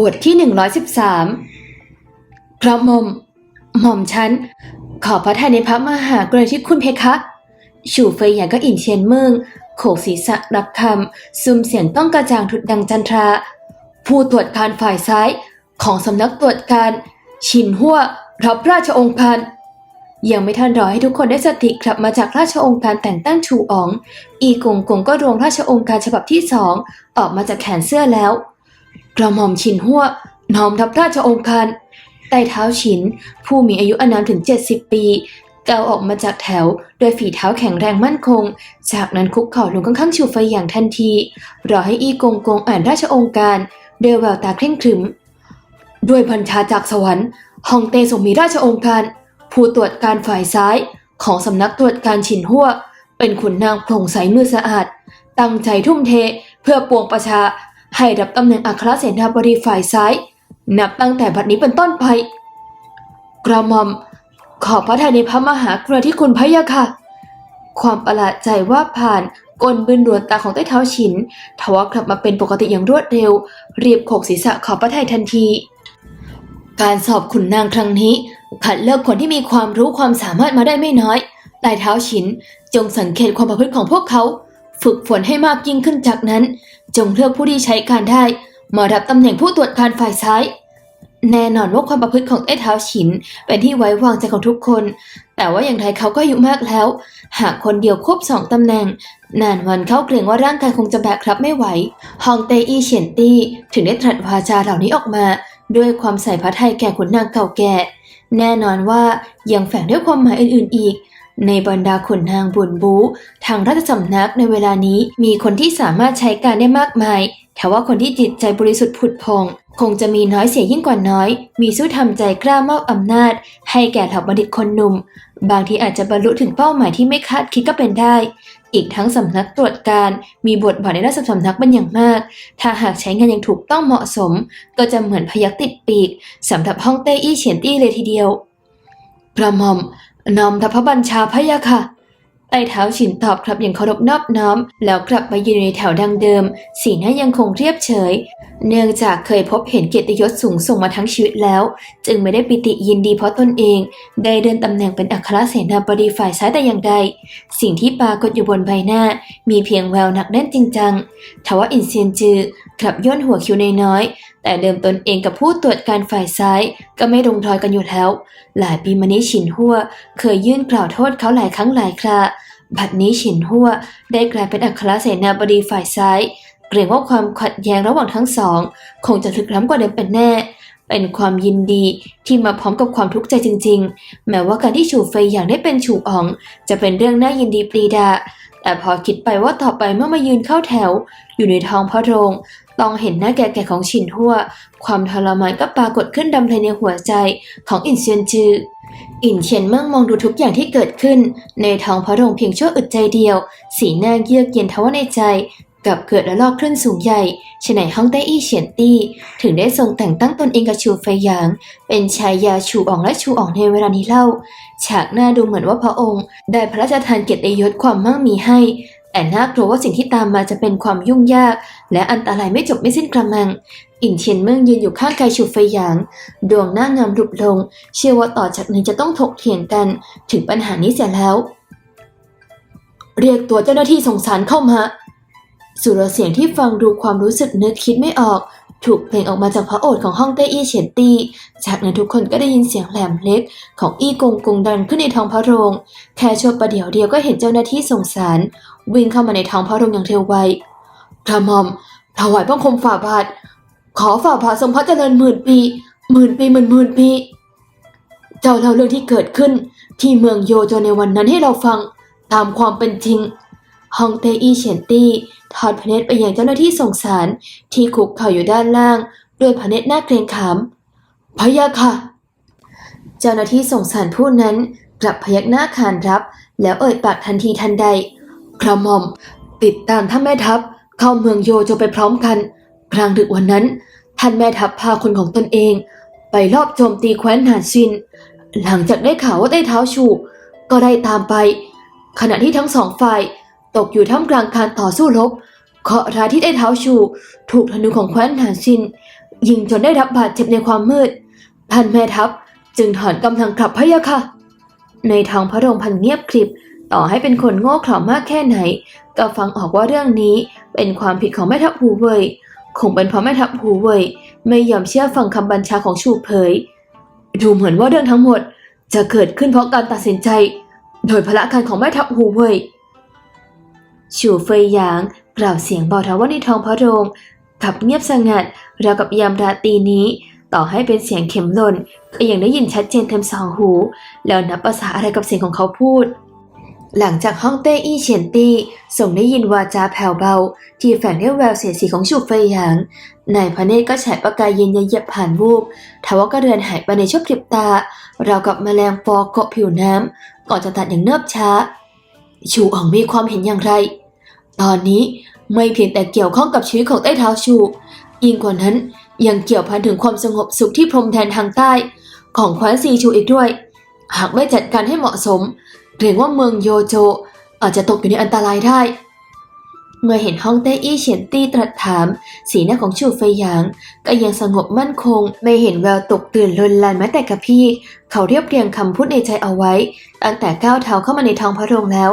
บทที่ 113 พระมอมหม่อมฉัน ขอพระทัยในพระมหากรุณาธิคุณเพคะชูเฟยหยางก็อินเชียนเมืองโขกศีรษะรับคำซุมเสียงต้องกระจ่างถุดดังจันทรา ผู้ตรวจการฝ่ายซ้ายของสำนักตรวจการ ชินหัวรับราชองค์การยังไม่ทันรอให้ทุกคนได้สติกลับมาจากราชองค์การแต่งตั้งชูอ๋อง อีกงกงก็รวงราชองค์การฉบับที่สองออกมาจากแขนเสื้อแล้ว กระหม่อมชินหัวน้อมรับราชองค์การใต้เท้าฉิน ผู้มีอายุอานามถึง 70 ปีก้าวออกมาจากแถว โดยฝีเท้าแข็งแรงมั่นคง จากนั้นคุกเข่าลงข้างๆชูไฟอย่างทันที รอให้อีกงกงอ่านราชองค์การเดวแววตาเคร่งครึม ด้วยบัญชาจากสวรรค์ฮองเต้ทรงมีราชองค์การ ผู้ตรวจการฝ่ายซ้ายของสำนักตรวจการฉินหัวเป็นขุนนางโปร่งใสมือสะอาด ตั้งใจทุ่มเทเพื่อปวงประชา ให้รับตำแหน่งอัครเสนาบดีฝ่ายซ้าย นับตั้งแต่บัดนี้เป็นต้นไป กระหม่อม ขอพระทัยในพระมหากรุณาธิคุณพระยะค่ะ ความประหลาดใจว่าผ่านกลบืนดวงตาของใต้เท้าฉิน ทว่ากลับมาเป็นปกติอย่างรวดเร็วรีบโขกศีรษะขอพระทัยทันที การสอบขุนนางครั้งนี้คัดเลือกคนที่มีความรู้ความสามารถมาได้ไม่น้อยใต้เท้าฉินจงสังเกตความประพฤติของพวกเขา ฝึกฝนให้มากยิ่งขึ้นจากนั้น จงเลือกผู้ที่ใช้การได้ มารับตำแหน่งผู้ตรวจการฝ่ายซ้าย แน่นอนว่าความประพฤติของใต้เท้าฉิน เป็นที่ไว้วางใจของทุกคน แต่ว่าอย่างไรเขาก็อายุมากแล้ว หากคนเดียวควบสองตำแหน่ง นานวันเขาเกรงว่าร่างกายคงจะแบกรับไม่ไหว ฮองเตอี้เฉียนตี้ถึงได้ตรัสวาจาเหล่านี้ออกมา ด้วยความใส่พระทัยแก่ขุนนางเก่าแก่ แน่นอนว่ายังแฝงด้วยความหมายอื่นๆอีก ในบรรดาขุนนางบุญบู ทางราชสำนักในเวลานี้มีคนที่สามารถใช้การได้มากมาย แต่ว่าคนที่จิตใจบริสุทธิ์ผุดพอง คงจะมีน้อยเสียยิ่งกว่าน้อย มีสู้ทำใจกล้ามอบอำนาจ ให้แก่เหล่าบัณฑิตคนหนุ่ม บางทีอาจจะบรรลุถึงเป้าหมายที่ไม่คาดคิดก็เป็นได้ อีกทั้งสำนักตรวจการมีบทบาทในราชสำนักเป็นอย่างมาก ถ้าหากใช้งานอย่างถูกต้องเหมาะสม ก็จะเหมือนพยักติดปีกสำหรับฮ่องเต้อี้เฉียนตี้เลยทีเดียวกระหม่อม น้อมรับพระบัญชาพะยะค่ะไต้เท้าฉินตอบครับอย่างเคารพนอบน้อม แล้วกลับมายืนในแถวดังเดิม สีหน้ายังคงเรียบเฉย เนื่องจากเคยพบเห็นเกียรติยศสูงส่งมาทั้งชีวิตแล้ว จึงไม่ได้ปิติยินดีเพราะตนเอง ได้เดินตำแหน่งเป็นอัครเสนาบดีฝ่ายซ้ายแต่อย่างใด สิ่งที่ปรากฏอยู่บนใบหน้า มีเพียงแววหนักแน่นจริงจังทว่าอินเซียนจือ กลับย่นหัวคิ้วน้อยๆแต่เดิมตนเองกับผู้ตรวจการฝ่ายซ้าย ก็ไม่ลงรอยกันอยู่แล้ว หลายปีมานี้ฉินหัวเคยยื่นกล่าวโทษเขาหลายครั้งหลายคราบัดนี้ฉินหัวได้กลายเป็นอัครเสนาบดีฝ่ายซ้ายเกรงว่าความขัดแย้งระหว่างทั้งสอง คงจะลึกล้ำกว่าเดิมเป็นแน่ เป็นความยินดีที่มาพร้อมกับความทุกข์ใจจริง ๆ แม้ว่าการที่ฉูเฟยอย่างได้เป็นฉูอ๋อง จะเป็นเรื่องน่ายินดีปรีดา แต่พอคิดไปว่าต่อไปเมื่อมายืนเข้าแถว อยู่ในท้องพระโรง ตองเห็นหน้าแก่ๆของฉินหัว ความทรมานก็ปรากฏขึ้นดำเพลในหัวใจของอินเซียนจือ อินเฉียนเมิ่งมองดูทุกอย่างที่เกิดขึ้น ในท้องพระโรงเพียงชั่วอึดใจเดียว สีหน้าเยือกเย็นทว่าในใจกับเกิดระลอกคลื่นสูงใหญ่ฉะไหนฮ่องใต้อี้เฉียนตี้ ถึงได้ทรงแต่งตั้งตนเองกับชูไฟหยาง เป็นชายาชูอ่องและชูอ่องในเวลานี้เล่า ฉากหน้าดูเหมือนว่าพระองค์ ได้พระราชทานเกียรติยศความมั่งมีให้ แต่น่ากลัวว่าสิ่งที่ตามมาจะเป็นความยุ่งยาก และอันตรายไม่จบไม่สิ้นกระมัง อินเทียนเมืองยืนอยู่ข้างกายชูไฟหยาง ดวงหน้างามรุบลง เชื่อว่าต่อจากนี้จะต้องถกเถียงกัน ถึงปัญหานี้เสียแล้ว เรียกตัวเจ้าหน้าที่ส่งสารเข้ามา สุรเสียงที่ฟังดูความรู้สึกนึกคิดไม่ออก ถูกเพลงออกมาจากพระโอษฐ์ของห้องเต้อี้เฉียนตี้จากนั้นทุกคนก็ได้ยินเสียงแหลมเล็ก ของอี้กงกงดังขึ้นในท้องพระโรง แค่ชั่วประเดี๋ยวเดียวก็เห็นเจ้าหน้าที่ส่งสาร วิ่งเข้ามาในท้องพระโรงอย่างเร็วไวกระหม่อมถวายบังคมฝ่าบาท ขอฝ่าบาททรงพระเจริญหมื่นปี หมื่นปีหมื่นหมื่นปี เจ้าเล่าเรื่องที่เกิดขึ้นที่เมืองโยโจในวันนั้นให้เราฟังตามความเป็นจริง ฮองเตอีเฉียนตี้ทอดพระเนตรไปยังเจ้าหน้าที่ส่งสาร ที่คุกเข่าอยู่ด้านล่าง ด้วยพระเนตรหน้าเกรงขามพะยะค่ะ เจ้าหน้าที่ส่งสารผู้นั้นกลับพยักหน้าขานรับ แล้วเอ่ยปากทันทีทันใดกระหม่อม ติดตามท่านแม่ทัพเข้าเมืองโยโจไปพร้อมกัน กลางดึกวันนั้น ท่านแม่ทัพพาคนของตนเอง ไปรอบโจมตีแคว้นหานซิน หลังจากได้ข่าวว่าได้เท้าชู ก็ได้ตามไป ขณะที่ทั้งสองฝ่าย ตกอยู่ท่ามกลางการต่อสู้รบเคาะราที่ได้เท้าชู ถูกธนูของแคว้นหานซิน ยิงจนได้รับบาดเจ็บในความมืดท่านแม่ทัพจึงถอนกำลังกลับพะยะค่ะ ในทางพระโรงพันเงียบกริบ ต่อให้เป็นคนโง่เขลามากแค่ไหน ก็ฟังออกว่าเรื่องนี้เป็นความผิดของแม่ทัพหูเว่ยคงเป็นเพราะแม่ทัพหูเว่ยไม่ยอมเชื่อฟังคำบัญชาของชูเผย ดูเหมือนว่าเรื่องทั้งหมดจะเกิดขึ้นเพราะการตัดสินใจ โดยพละการของแม่ทัพหูเว่ย ชูเฟยหยาง กล่าวเสียงเบาทว่าในท้องพระโรงขับเงียบสงัดราวกับยามราตรีนี้ ต่อให้เป็นเสียงเข็มหล่นก็ยังได้ยินชัดเจนเต็มสองหู แล้วนับภาษาอะไรกับเสียงของเขาพูด หลังจากฮ่องเต้อี้เฉียนตี้ส่งได้ยินวาจาแผ่วเบา ที่แฝงด้วยแววเสียสีของชูเฟยหยางนายพระเนตรก็ฉายประกายเย็นเยียบผ่านวูบทว่าก็เดินหายไปในชั่วพริบตาราวกับแมลงปอเกาะผิวน้ำก่อนจะตัดอย่างเนิบช้า ชูอองมีความเห็นอย่างไร ตอนนี้ไม่เพียงแต่เกี่ยวข้องกับชีวิตของใต้เท้าชู ยิ่งกว่านั้นยังเกี่ยวพันถึงความสงบสุขที่พรมแดนทางใต้ ของแคว้นซีชูอีกด้วย หากไม่จัดการให้เหมาะสม เกรงว่าเมืองโยโจ อาจจะตกอยู่ในอันตรายได้ เมื่อเห็นฮ่องเต้อี้เฉียนตี้ตรัสถาม สีหน้าของชูเฟยหยาง ก็ยังสงบมั่นคง ไม่เห็นแววตกตื่นลนลานแม้แต่กับพี่ เขาเรียบเรียงคำพูดในใจเอาไว้ ตั้งแต่ก้าวเท้าเข้ามาในท้องพระโรงแล้ว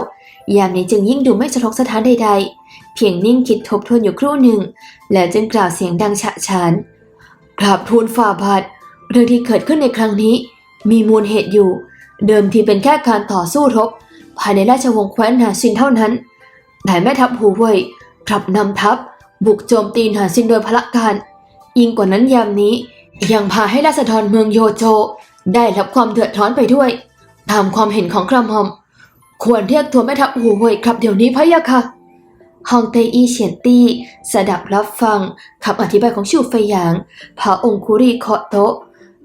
ยามนี้จึงยิ่งดูไม่สะทกสะท้านใดๆ เพียงนิ่งคิดทบทวนอยู่ครู่หนึ่ง แล้วจึงกล่าวเสียงดังฉะฉานกราบทูลฝ่าบาทเรื่องที่เกิดขึ้นในครั้งนี้ มีมูลเหตุอยู่ เดิมทีเป็นแค่การต่อสู้รบภายในราชวงศ์แคว้นหาซินเท่านั้น แต่แม่ทัพหูเว่ยกลับนำทัพ บุกโจมตีหนาซินโดยพละการยิ่งกว่านั้นยามนี้ ยังพาให้ราษฎรเมืองโยโจ ได้รับความเดือดร้อนไปด้วย ตามความเห็นของกระหม่อม ควรเรียกตัวแม่ทัพหูเว่ยกลับเดี๋ยวนี้พะยะค่ะฮองเตอีเฉียนตี้สดับรับฟังคำอธิบายของชูเฟยหยางพระองคุรีเคาะโต๊ะ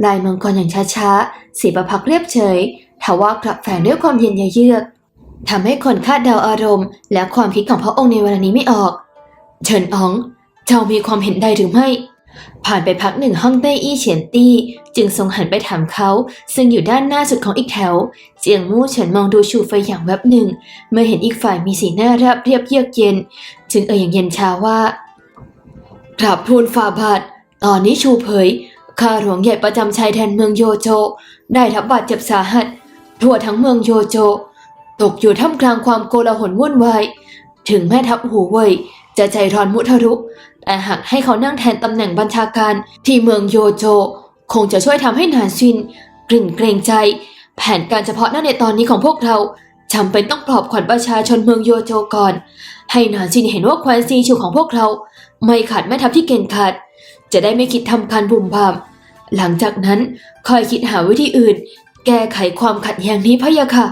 ลายมังกรอย่างช้าๆสีประพักเรียบเฉยทว่ากลับแฝงด้วยความเย็นยเยือก ทำให้คนคาดเดาอารมณ์ และความคิดของพระองค์ในเวลานี้ไม่ออก เฉินอ๋อง เจ้ามีความเห็นใดหรือไม่ ผ่านไปพักหนึ่งห้องเต้อี้เฉียนตี้ จึงทรงหันไปถามเขา ซึ่งอยู่ด้านหน้าสุดของอีกแถว เจียงมู่เฉินมองดูชูเฟยอย่างแวบหนึ่ง เมื่อเห็นอีกฝ่ายมีสีหน้าราบเรียบเยือกเย็น จึงเอ่ยอย่างเย็นชาว่า กราบทูลฝ่าบาท ตอนนี้ชูเผยข้าหลวงใหญ่ประจำชายแดนเมืองโยโจ ได้รับบาดเจ็บสาหัส ทั่วทั้งเมืองโยโจ ตกอยู่ท่ามกลางความโกลาหลวุ่นวาย ถึงแม่ทัพหูเว่ยจะใจร้อนมุทะรุแต่หากให้เขานั่งแทนตำแหน่งบัญชาการที่เมืองโยโจ คงจะช่วยทำให้หนานซินกลิ่นเกรงใจ แผนการเฉพาะหน้าในตอนนี้ของพวกเราจำเป็นต้องปลอบขวัญประชาชนเมืองโยโจก่อน ให้หนานซินเห็นว่าแควนซีชูของพวกเรา ไม่ขาดแม่ทัพที่เก่งกาจจะได้ไม่คิดทำการบุ่มบามหลังจากนั้นคอยคิดหาวิธีอื่น แก้ไขความขัดแย้งนี้พะยะค่ะ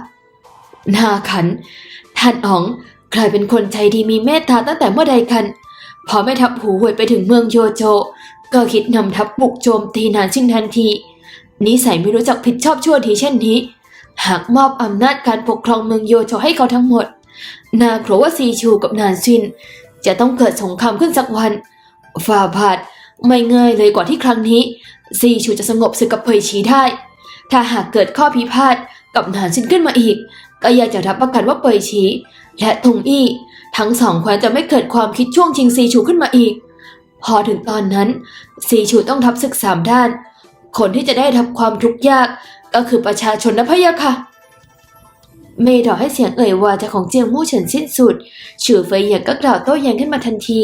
นาขัน ท่านอ๋องกลายเป็นคนใจดีมีเมตตาตั้งแต่เมื่อใดกัน พอแม่ทัพหูหวยไปถึงเมืองโยโจ ก็คิดนำทัพบุกโจมตีนานชินทันทีนิสัยไม่รู้จักผิดชอบชั่วทีเช่นนี้ หากมอบอำนาจการปกครองเมืองโยโจให้เขาทั้งหมด นากลัวว่าซีชูกับนานซิน จะต้องเกิดสงครามขึ้นสักวันฝ่าบาทไม่เงยเลยกว่าที่ครั้งนี้ ซีชูจะสงบศึกกับเผยชีได้ ถ้าหากเกิดข้อพิพาทกับนานซินขึ้นมาอีก ก็อยากจะรับประกันว่าเปยชีและทงอี้ทั้งสองแคว้นจะไม่เกิดความคิดช่วงชิงซีชูขึ้นมาอีก พอถึงตอนนั้น ซีชูต้องทับศึกสามด้าน คนที่จะได้รับความทุกข์ยากก็คือประชาชนนะพะยะค่ะ เมย์รอให้เสียงเอ่ยวาจาของเจียงมู่เฉินสิ้นสุดฉือเฟยเหยงก็กล่าวโต้แย้งขึ้นมาทันที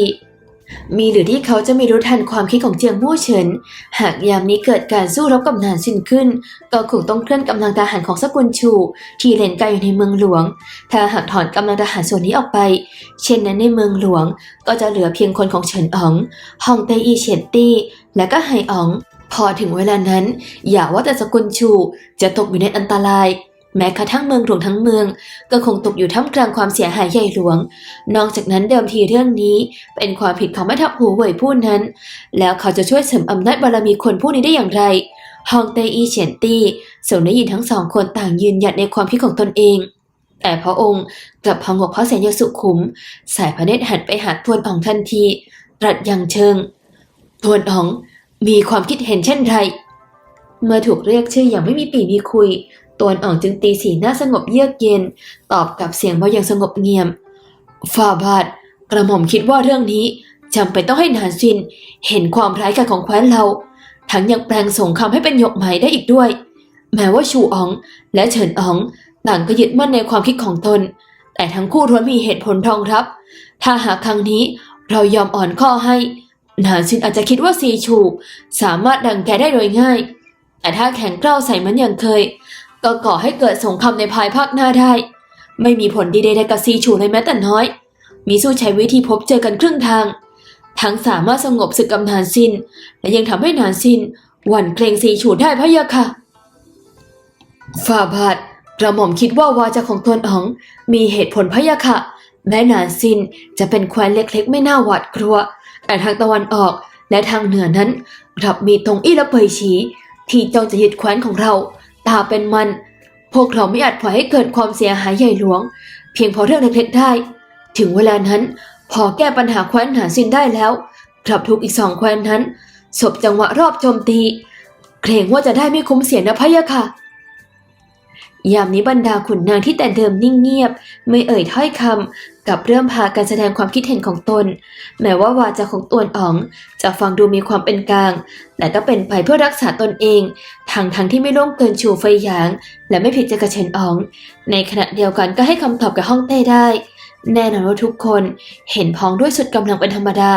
มีหรือที่เขาจะไม่รู้ทันความคิดของเจียงมู่เฉิน หากยามนี้เกิดการสู้รบกับนานซินขึ้น ก็คงต้องเคลื่อนกำลังทหารของสกุลชู ที่เล่นไกลอยู่ในเมืองหลวง ถ้าหากถอนกำลังทหารส่วนนี้ออกไป เช่นนั้นในเมืองหลวง ก็จะเหลือเพียงคนของเฉินอ๋องฮองเตอีเฉียนตี้ และก็ไฮอ๋อง พอถึงเวลานั้น อย่าว่าแต่สกุลชูจะตกอยู่ในอันตราย แม้กระทั่งเมืองหลวงทั้งเมือง ก็คงตกอยู่ท่ามกลางความเสียหายใหญ่หลวง นอกจากนั้นเดิมทีเรื่องนี้ เป็นความผิดของแม่ทัพหูเหวยผู้นั้น แล้วเขาจะช่วยเสริมอำนาจบารมีคนผู้นี้ได้อย่างไรฮองเตอีเฉียนตี้ส่งได้ยินทั้งสองคนต่างยืนหยัดในความคิดของตนเอง แต่พระองค์กลับพองกพระแสนยสุขุม สายพระเนตรหันไปหาทวนอองทันที ตรัสอย่างเชิง ทวนอองมีความคิดเห็นเช่นไรเมื่อถูกเรียกชื่ออย่างไม่มีปีมีคุย ตวนอ่องจึงตีสีหน้าสงบเยือกเย็น ตอบกับเสียงเบาอย่างสงบเงียบฝ่าบาทกระหม่อมคิดว่าเรื่องนี้จำเป็นต้องให้นานซิน เห็นความร้ายกาจของแคว้นเรา ทั้งยังแปลงสงครามให้เป็นหยกไหมได้อีกด้วย แม้ว่าชูออง และเฉินอองต่างก็ยึดมั่นในความคิดของตน แต่ทั้งคู่ล้วนมีเหตุผลรองรับ ถ้าหากครั้งนี้เรายอมอ่อนข้อให้ นานซินอาจจะคิดว่าซีชู สามารถดังแกได้โดยง่าย แต่ถ้าแข็งกร้าวใส่เหมันอย่างเคย ก็ก่อให้เกิดสงครามในภายภาคหน้าได้ ไม่มีผลดีใดๆกับซีชูเลยแม้แต่น้อย มีสู้ใช้วิธีพบเจอกันครึ่งทาง ทั้งสามารถสงบศึกกับนานซิน และยังทำให้นานซินหวั่นเกรงซีชูได้พะยะค่ะฝ่าบาทกระหม่อมคิดว่าวาจาของตนอ๋องมีเหตุผลพะยะค่ะ แม้นานซินจะเป็นแคว้นเล็กๆ ไม่น่าหวาดกลัว แต่ทางตะวันออกและทางเหนือนั้นกลับมีตรงอี้และเปยฉีที่จ้องจะยึดแคว้นของเรา ตาเป็นมัน พวกเราไม่อาจปล่อยให้เกิดความเสียหายใหญ่หลวง เพียงพอเรื่องเล็กๆได้ ถึงเวลานั้น พอแก้ปัญหาแคว้นหาสินได้แล้วกลับถูกอีกสองแคว้นนั้นสบจังหวะรอบโจมตี เกรงว่าจะได้ไม่คุ้มเสียนะพะยะค่ะ ยามนี้บรรดาขุนนางที่แต่เดิมนิ่งเงียบ ไม่เอ่ยถ้อยคำกับเริ่มพาการแสดงความคิดเห็นของตน แม้ว่าวาจาของตวนอ๋อง จะฟังดูมีความเป็นกลาง แต่ก็เป็นไปเพื่อรักษาตนเองทางทางที่ไม่ล่วงเกินชูเฟหยาง และไม่ผิดใจกับเฉินอ๋อง ในขณะเดียวกันก็ให้คำตอบกับฮ่องเต้ได้ แน่นอนว่าทุกคนเห็นพ้องด้วยสุดกำลังเป็นธรรมดา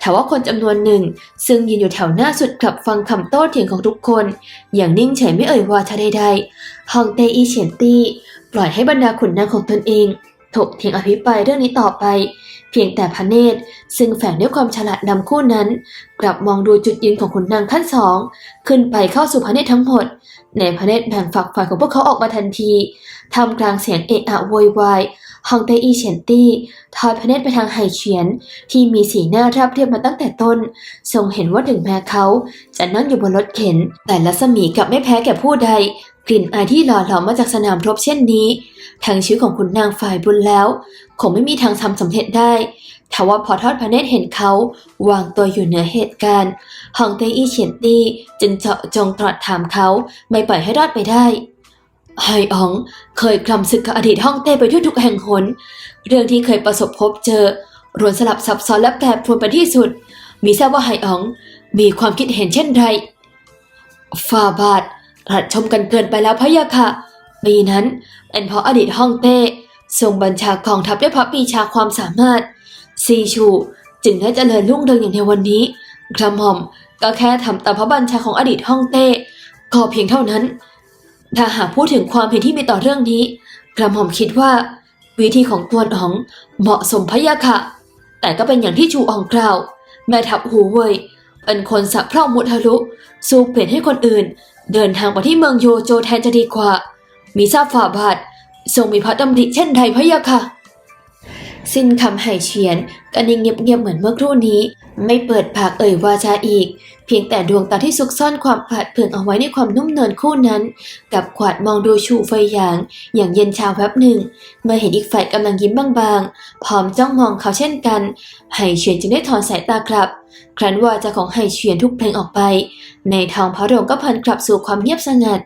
แต่ว่าคนจำนวนหนึ่ง ซึ่งยืนอยู่แถวหน้าสุดกลับฟังคำโต้เถียงของทุกคน อย่างนิ่งเฉยไม่เอ่ยวาทะใดๆฮองเตอีเฉียนตี้ปล่อยให้บรรดาขุนนางของตนเองถกเถียงอภิปรายเรื่องนี้ต่อไป เพียงแต่พระเนตร ซึ่งแฝงด้วยความฉลาดนำคู่นั้น กลับมองดูจุดยืนของขุนนางขั้นสองขึ้นไปเข้าสู่พระเนตรทั้งหมด ในพระเนตรแบ่งฝักฝ่ายของพวกเขาออกมาทันทีทำกลางเสียงเอะอะโวยวาย ฮองเตอีเฉียนตี้ทอดพระเนตรไปทางไห่เฉียน ที่มีสีหน้าราบเรียบมาตั้งแต่ต้น ทรงเห็นว่าถึงแม้เขาจะนั่งอยู่บนรถเข็น แต่ลัศมีกลับไม่แพ้แก่ผู้ใด กลิ่นอายที่หล่อหลามมาจากสนามรบเช่นนี้ ทางชีวิตของคุณนางฝ่ายบุญแล้ว คงไม่มีทางทำสำเร็จได้ทว่าพอทอดพระเนตรเห็นเขาวางตัวอยู่เหนือเหตุการณ์ฮองเตอีเฉียนตี้จึงเจาะจงตรัสถามเขาไม่ปล่อยให้รอดไปได้ ไฮอ๋องเคยกลำศึกกับอดีตฮ่องเต้ไปทั่วทุกแห่งหน เรื่องที่เคยประสบพบเจอรวนสลับซับซ้อนและแปรปรวนไปที่สุด มีทราบว่าไฮอ๋องมีความคิดเห็นเช่นไรฟาบาทรัดชมกันเกินไปแล้วพะยะค่ะปีนั้นเป็นเพราะอดีตฮ่องเต้ทรงบัญชากองทัพด้วยพระปีชาความสามารถ ซีชูจึงได้เจริญรุ่งเรืองอย่างในวันนี้กระหม่อมก็แค่ทำตามพระบัญชาของอดีตฮ่องเต้ก็เพียงเท่านั้น ถ้าหากพูดถึงความเห็นที่มีต่อเรื่องนี้ กระหม่อมคิดว่า วิธีของตวนอ๋องเหมาะสมพะยะค่ะ แต่ก็เป็นอย่างที่ชูอ๋องกล่าว แม่ทัพหูเว่ยเป็นคนสักเพร่ามุทะลุสู้เปลี่ยนให้คนอื่น เดินทางไปที่เมืองโยโจแทนจะดีกว่า มีทราบฝ่าบาททรงมีพระดำริเช่นใดพะยะค่ะ สิ้นคำให้เฉียนก็นิ่งเงียบๆเหมือนเมื่อครู่นี้ ไม่เปิดปากเอ่ยวาจาอีก เพียงแต่ดวงตาที่ซุกซ่อนความผาดเผืองเอาไว้ในความนุ่มเนินคู่นั้น กับขวาดมองดูชูไฟหยาง อย่างเย็นชาแวบหนึ่ง เมื่อเห็นอีกฝ่ายกำลังยิ้มบางๆ พร้อมจ้องมองเขาเช่นกัน ไห่เฉียนจึงได้ถอนสายตากลับ ครั้นวาจาของไห่เฉียนทุกเพลงออกไป ในทางพระโรงก็พันกลับสู่ความเงียบสงัด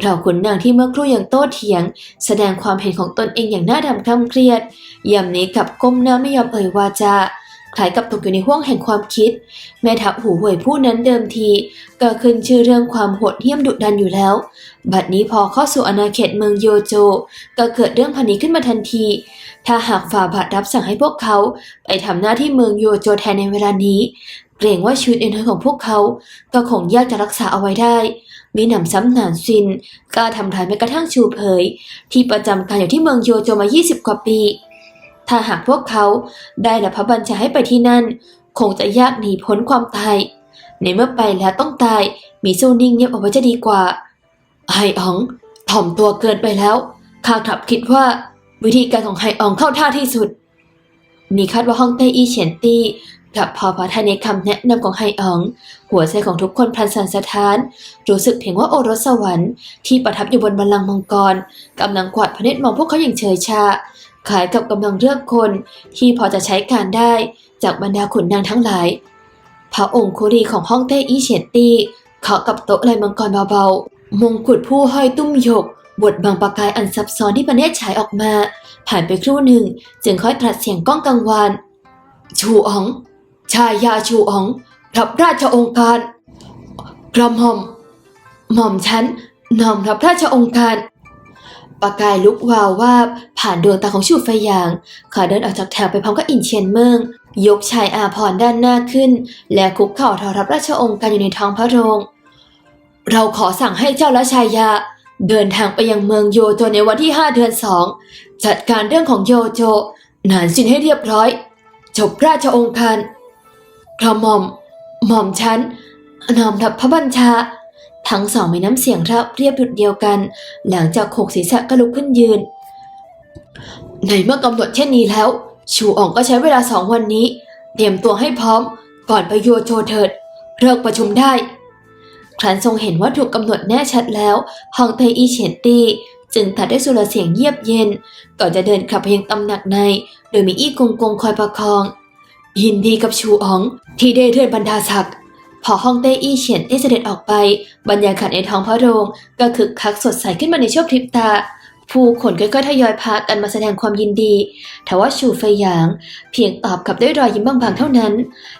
เราขุนนางที่เมื่อครู่ยังโต้เถียง แสดงความเห็นของตนเองอย่างน่าดำคล่ำเครียดยามนี้กลับก้มหน้าไม่ยอมเอ่ยวาจาคล้ายกับตกอยู่ในห้วงแห่งความคิด แม่ทัพหูห่วยผู้นั้นเดิมที ก็ขึ้นชื่อเรื่องความโหดเหี้ยมดุดันอยู่แล้ว บัดนี้พอเข้าสู่อาณาเขตเมืองโยโจ ก็เกิดเรื่องพันนี้ขึ้นมาทันที ถ้าหากฝ่าบาทรับสั่งให้พวกเขาไปทำหน้าที่เมืองโยโจแทนในเวลานี้ เกรงว่าชีวิตเอ็นของพวกเขา ก็คงยากจะรักษาเอาไว้ได้ มีหนำซ้ำหนานซินกล้าทำร้ายแม้กระทั่งชูเผย ที่ประจำการอยู่ที่เมืองโยโจมา 20 กว่าปี ถ้าหากพวกเขาได้รับพระบัญชาให้ไปที่นั่น คงจะยากหนีพ้นความตายในเมื่อไปแล้วต้องตายมีสู้นิ่งเงียบเอาไว้จะดีกว่าไฮอ๋องถ่อมตัวเกินไปแล้วข้ากลับคิดว่า วิธีการของไฮอองเข้าท่าที่สุด มีคาดว่าฮ่องเต้อีเฉียนตี้กับพอพระทัยในคำแนะนำของไฮออง หัวใจของทุกคนพลันสั่นสะท้าน รู้สึกเพียงว่าโอรสสวรรค์ที่ประทับอยู่บนบัลลังก์มังกรกำลังกวาดพระเนตรมองพวกเขาอย่างเฉยชาคล้ายกับกำลังเลือกคนที่พอจะใช้การได้จากบรรดาขุนนางทั้งหลาย พระองค์คุรีของฮ่องเต้อีเฉียนตี้เคาะกับโต๊ะลายมังกรเบาๆ มงกุฎผู้ห้อยตุ้มหยก บทบางประกายอันซับซ้อนที่ประเนตรฉายออกมา ผ่านไปครู่หนึ่ง จึงค่อยตรัสเสียงก้องกังวาน ชูอ๋อง ชายาชูอ๋องรับราชองค์การกระหม่อม หม่อมฉันน้อมรับราชองค์การประกายลุกวาววาบผ่านดวงตาของชูไฟหยางเขาเดินออกจากแถวไปพร้อมกับอินเชียนเมิงยกชายอาพรด้านหน้าขึ้น และคุกเข่าทอรับราชองค์การอยู่ในท้องพระโรง เราขอสั่งให้เจ้าและชายา เดินทางไปยังเมืองโยโจในวันที่ 5 เดือนสองจัดการเรื่องของโยโจนานสินให้เรียบร้อย จบราชองค์การกระหม่อม หม่อมฉันนอมรับพระบัญชา ทั้งสองมีน้ำเสียงราบเรียบดุดเดียวกัน หลังจากโขกศีรษะก็ลุกขึ้นยืน ในเมื่อกำหนดเช่นนี้แล้ว ชูอ่องก็ใช้เวลาสองวันนี้ เตรียมตัวให้พร้อมก่อนไปโยโจเถิดเลิกประชุมได้ ครั้นทรงเห็นว่าถูกกำหนดแน่ชัดแล้วฮองเตอีเฉียนตีจึงตัดด้วยสุรเสียงเยียบเย็น ก่อนจะเดินกลับไปยังตำหนักใน โดยมีอี้กงกงคอยประคอง ยินดีกับชูอ๋อง ที่ได้เลื่อนบรรดาศักดิ์พอฮ่องเต้อี้เฉียนตี้เสด็จออกไป บรรยากาศในท้องพระโรง ก็คึกคักสดใสขึ้นมาในชั่วพริบตา ผู้คนค่อยๆทยอยพากันมาแสดงความยินดีทว่าชูเฟยหยาง เพียงตอบกลับด้วยรอยยิ้มบางๆเท่านั้น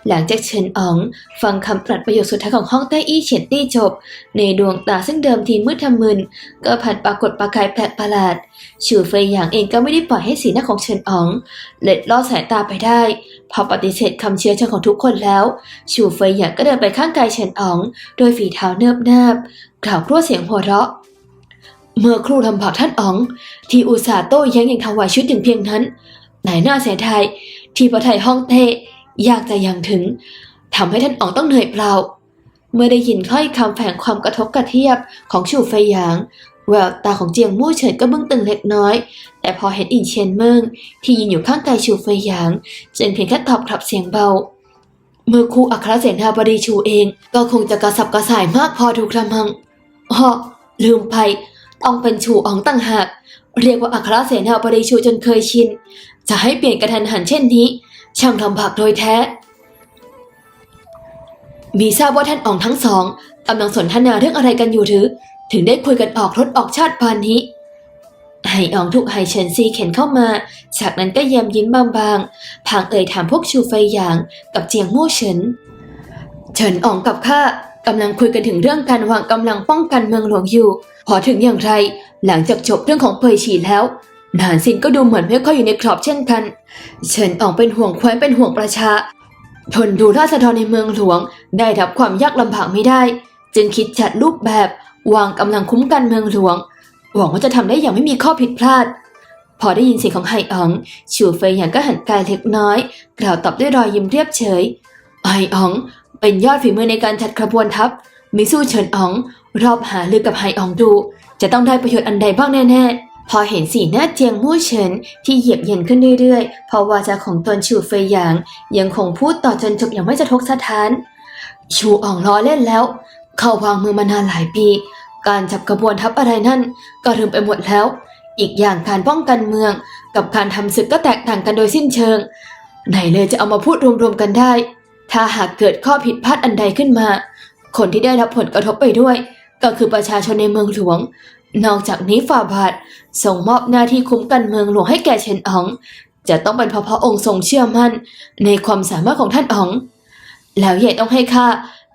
หลังจากเฉินอ๋อง ฟังคำตรัสประโยคสุดท้ายของฮ่องเต้อี้เฉียนตี้จบ ในดวงตาซึ่งเดิมทีมืดทะมึน ก็ผันปรากฏประกายแปลกประหลาด ชูเฟยหยางเองก็ไม่ได้ปล่อยให้สีหน้าของเฉินอ๋อง เล็ดลอดสายตาไปได้ พอปฏิเสธคำเชื้อเชิญของทุกคนแล้ว ชูเฟยหยางก็เดินไปข้างกายเฉินอ๋อง โดยฝีเท้าเนิบนาบกล่าวกลั้วเสียงหัวเราะ เมื่อครูลำบากท่านอ๋อง ที่อุตส่าห์โต้แย้งอย่างทวายชุดถึงเพียงนั้นไหนหน้าเสียดายที่พระไทยห้องเต้ยากจะยังถึงทำให้ท่านอ๋องต้องเหนื่อยเปล่า เมื่อได้ยินถ้อยคำแฝงความกระทบกระเทียบของชูเฟหยาง แววตาของเจียงมู่เฉินก็เบื้งตึงเล็กน้อย แต่พอเห็นอินเชียนเมิงที่ยืนอยู่ข้างกายชูเฟหยางจึงเพียงแค่ตอบกลับเสียงเบาเมื่อครูอัครเสนาบดีชูเอง ก็คงจะกระสับกระส่ายมากพอถูกกระมังอ้อลืมไป ต้องเป็นชูอ๋องตั้งหาก เรียกว่าอัครเสนาบดีชูจนเคยชิน จะให้เปลี่ยนกระทันหันเช่นนี้ ช่างลำบากโดยแท้ มีทราบว่าท่านอ๋องทั้งสองกำลังสนทนาเรื่องอะไรกันอยู่หรือ ถึงได้คุยกันออกรถออกชาติปานนี้ไห่อองถูกไห่เฉินซีเข็นเข้ามา จากนั้นก็เยิ้มยิ้มบางๆพางเอ่ยถามพวกชูไฟหยางกับเจียงมู่เฉิน เฉินอองกับข้ากำลังคุยกันถึงเรื่องการวางกำลังป้องกันเมืองหลวงอยู่ พอถึงอย่างไร หลังจากจบเรื่องของเปยฉีแล้วนานซินก็ดูเหมือนไม่ค่อยอยู่ในกรอบเช่นกัน เฉินอ๋องเป็นห่วงแคว้นเป็นห่วงประชา ทนดูราษฎรในเมืองหลวง ได้รับความยากลำบากไม่ได้ จึงคิดจัดรูปแบบวางกำลังคุ้มกันเมืองหลวง หวังว่าจะทำได้อย่างไม่มีข้อผิดพลาด พอได้ยินเสียงของไห่อ๋องชูเฟยหยางก็หันกายเล็กน้อย กล่าวตอบด้วยรอยยิ้มเรียบเฉยไห่อ๋องเป็นยอดฝีมือในการจัดขบวนทัพมิสู้เฉินอ๋อง รอบหาลือกับไห่อ๋องดู จะต้องได้ประโยชน์อันใดบ้างแน่ๆ พอเห็นสีหน้าเจียงมู่เฉินที่เหยียบเย็นขึ้นเรื่อยๆพราะวาจาของตนชูเฟยหยาง ยังคงพูดต่อจนจบอย่างไม่สะทกสะท้าน ชูอ่องล้อเล่นแล้ว เข้าวางมือมานานหลายปี การจับกระบวนทัพอะไรนั่น ก็ลืมไปหมดแล้ว อีกอย่างการป้องกันเมือง กับการทำศึกก็แตกต่างกันโดยสิ้นเชิง ไหนเลยจะเอามาพูดรวมๆกันได้ ถ้าหากเกิดข้อผิดพลาดอันใดขึ้นมา คนที่ได้รับผลกระทบไปด้วย ก็คือประชาชนในเมืองหลวง นอกจากนี้ฝ่าบาทส่งมอบหน้าที่คุ้มกันเมืองหลวงให้แก่เฉินอ๋อง จะต้องเป็นเพราะพระองค์ทรงเชื่อมั่น ในความสามารถของท่านอ๋อง แล้วใหญ่ต้องให้ข้า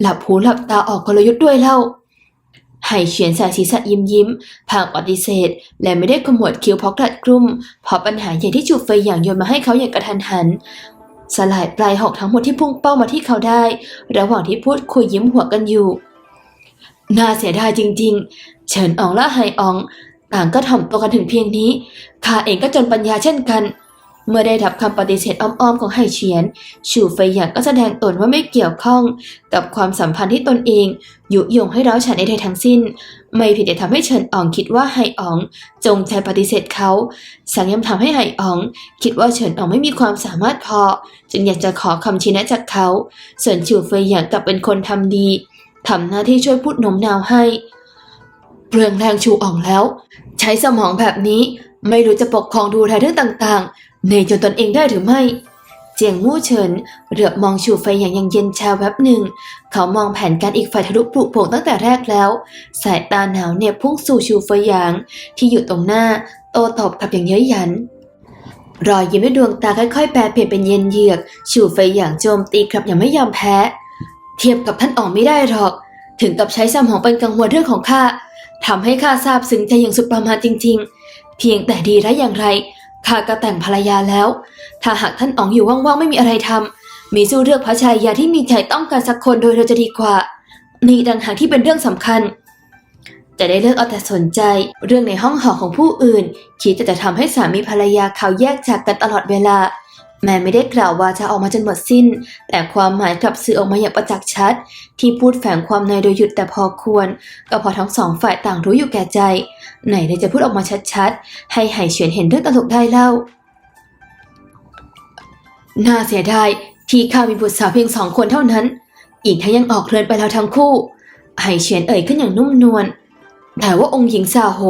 หลับหูหลับตาออกกลยุทธ์ด้วยเล่าไห่เฉียนสายศีรษะยิ้มยิ้มพางปฏิเสธ และไม่ได้ขมวดคิ้วเพราะกลัดกลุ้มเพราะปัญหาใหญ่ที่จูบเฟยอย่างโยนมาให้เขาอย่างกระทันหัน สลายปลายหอกทั้งหมดที่พุ่งเป้ามาที่เขาได้ ระหว่างที่พูดคุยยิ้มหัวกันอยู่ น่าเสียดายจริง ๆ เฉินอ๋องและไห่อ๋อง ต่างก็ถ่อมตัวกันถึงเพียงนี้ข้าเองก็จนปัญญาเช่นกัน เมื่อได้รับคำปฏิเสธอ้อมๆของไห่เฉียนชูเฟยหยางก็แสดงตนว่าไม่เกี่ยวข้องกับความสัมพันธ์ที่ตนเองยุยงให้ร้าวฉานในใดทั้งสิ้น ไม่ผิดแต่ทำให้เฉินอ๋องคิดว่าไห่อ๋อง จงใจปฏิเสธเขาสังยังทำให้ไห่อ๋อง คิดว่าเฉินอ๋องไม่มีความสามารถพอ จึงอยากจะขอคำชี้แนะจากเขา ส่วนชูเฟยหยางกลับเป็นคนทำดี ทำหน้าที่ช่วยพูดโน้มน้าวให้ เปลืองแรงชูอ่องแล้ว ใช้สมองแบบนี้ไม่รู้จะปกครองดูแลเรื่องต่างๆ ในจนตนเองได้หรือไม่ เจียงมู่เฉินเหลือบมองชูไฟอย่างยังเย็นชาแวบหนึ่ง เขามองแผนการอีกฝ่ายทะลุปลุกโปร่งตั้งแต่แรกแล้ว สายตาหนาวเหน็บพุ่งสู่ชูไฟหยาง ที่อยู่ตรงหน้า โตตอบกลับอย่างเย้ยหยันรอยยิ้มในดวงตาค่อยๆ แปรเปลี่ยนเป็นเย็นเยือก ชูเฟยอย่างโจมตีกลับอยังไม่ยอมแพ้ เทียบกับท่านอ๋องไม่ได้หรอก ถึงกับใช้สมองเป็นกังวลเรื่องของข้าทำให้ข้าทราบซึ้งใจอย่างสุดประมาณจริง ๆ เพียงแต่ดีร้อย่างไรข้าก็แต่งภรรยาแล้ว ถ้าหากท่านอ๋องอยู่ว่างๆไม่มีอะไรทำมีสู้เลือกพระชายาที่มีใจต้องการสักคนโดยเราจะดีกว่า นี่ต่างหากที่เป็นเรื่องสำคัญ จะได้เลิกเอาแต่สนใจ เรื่องในห้องหอของผู้อื่น คิดแต่จะทำให้สามีภรรยาเขาแยกจากกันตลอดเวลา แม้ไม่ได้กล่าวว่าจะออกมาจนหมดสิ้น แต่ความหมายกลับสื่อออกมาอย่างประจักษ์ชัด ที่พูดแฝงความในโดยหยุดแต่พอควร ก็พอทั้งสองฝ่ายต่างรู้อยู่แก่ใจ ไหนเลยจะพูดออกมาชัดๆ ให้ไหเฉียนเห็นเรื่องตลกได้เล่า น่าเสียดายที่ข้ามีบุตรสาวเพียงสองคนเท่านั้น อีกทั้งยังออกเรือนไปแล้วทั้งคู่ ไหเฉียนเอ่ยขึ้นอย่างนุ่มนวลแต่ว่าองค์หญิงซาโห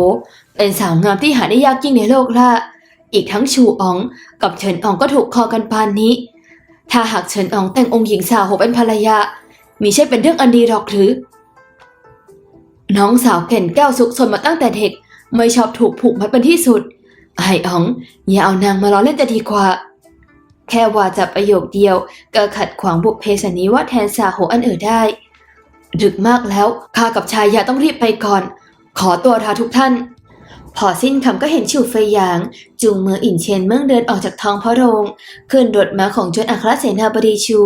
เป็นสาวงามที่หาได้ยากยิ่งในโลกละ อีกทั้งชูอ๋องกับเฉินอ๋องก็ถูกคอกันปานนี้ ถ้าหากเฉินอ๋องแต่งองค์หญิงซาโหเป็นภรรยามีใช่เป็นเรื่องอันดีหรอกหรือ น้องสาวเก่นแก้วสุขสนมาตั้งแต่เด็ก ไม่ชอบถูกผูกมัดเป็นที่สุด ไอ้อ๋องอย่าเอานางมาล้อเล่นจะดีกว่า แค่ว่าจะประโยคเดียว ก็ขัดขวางบุพเพสันนิวาสแทนสาโหอันเอ่อได้ ดึกมากแล้วข้ากับชายยาต้องรีบไปก่อน ขอตัวลาทุกท่าน พอสิ้นคำก็เห็นชูเฟยหยาง จูงมืออินเชนเมืองเดินออกจากท้องพระโรงขึ้นรถม้าของจนอัครเสนาบดีชู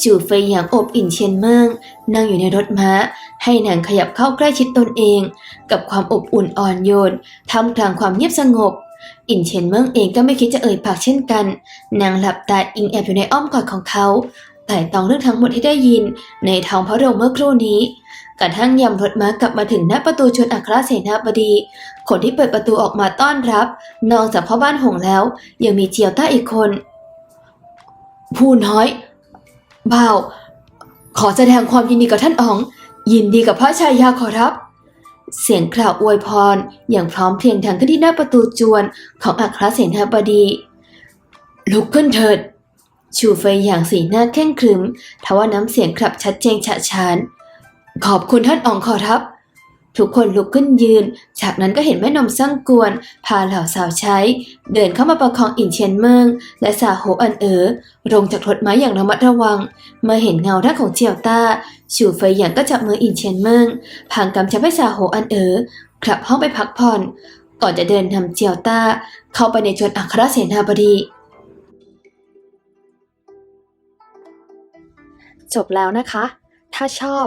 ชูเฟยหยางอบอินเชนเมือง นั่งอยู่ในรถม้า ให้นางขยับเข้าใกล้ชิดตนเอง กับความอบอุ่นอ่อนโยนท่ามกลางความเงียบสงบ อินเชนเมืองเองก็ไม่คิดจะเอ่ยปากเช่นกัน นางหลับตาอิงแอบอยู่ในอ้อมกอดของเขาแต่ตองเรื่องทั้งหมดที่ได้ยินในท้องพระโรงเมื่อครู่นี้ กระทั่งยำรถม้ากลับมาถึงหน้าประตูชนอัครเสนาบดี คนที่เปิดประตูออกมาต้อนรับ นอกจากพ่อบ้านหงแล้ว ยังมีเจียวต้าอีกคน ผู้น้อยบ่าว ขอแสดงความยินดีกับท่านอ๋อง ยินดีกับพระชายาขอรับ เสียงกล่าวอวยพร อย่างพร้อมเพรียงดังขึ้นที่หน้าประตูจวนของอัครเสนาบดี ลุกขึ้นเถิด ชูเฟยอย่างสีหน้าเคร่งครึมทว่าน้ำเสียงกลับชัดเจนฉะฉาน ขอบคุณท่านอองขอรับ ทุกคนลุกขึ้นยืน จากนั้นก็เห็นแม่นมสร้างกวน พาเหล่าสาวใช้ เดินเข้ามาประคองอินเชียนเมิงและสาโหอันเอ๋อลงจากรถม้อย่างระมัดระวัง เมื่อเห็นเงาร่าของเจียวต้าชูเฟยหยางก็จับมืออินเชียนเมิงพางกำชับให้สาโหอันเอ๋อกลับห้องไปพักผ่อน ก่อนจะเดินนำเจียวต้า เข้าไปในจวนอัครเสนาบดีจบแล้วนะคะ ถ้าชอบ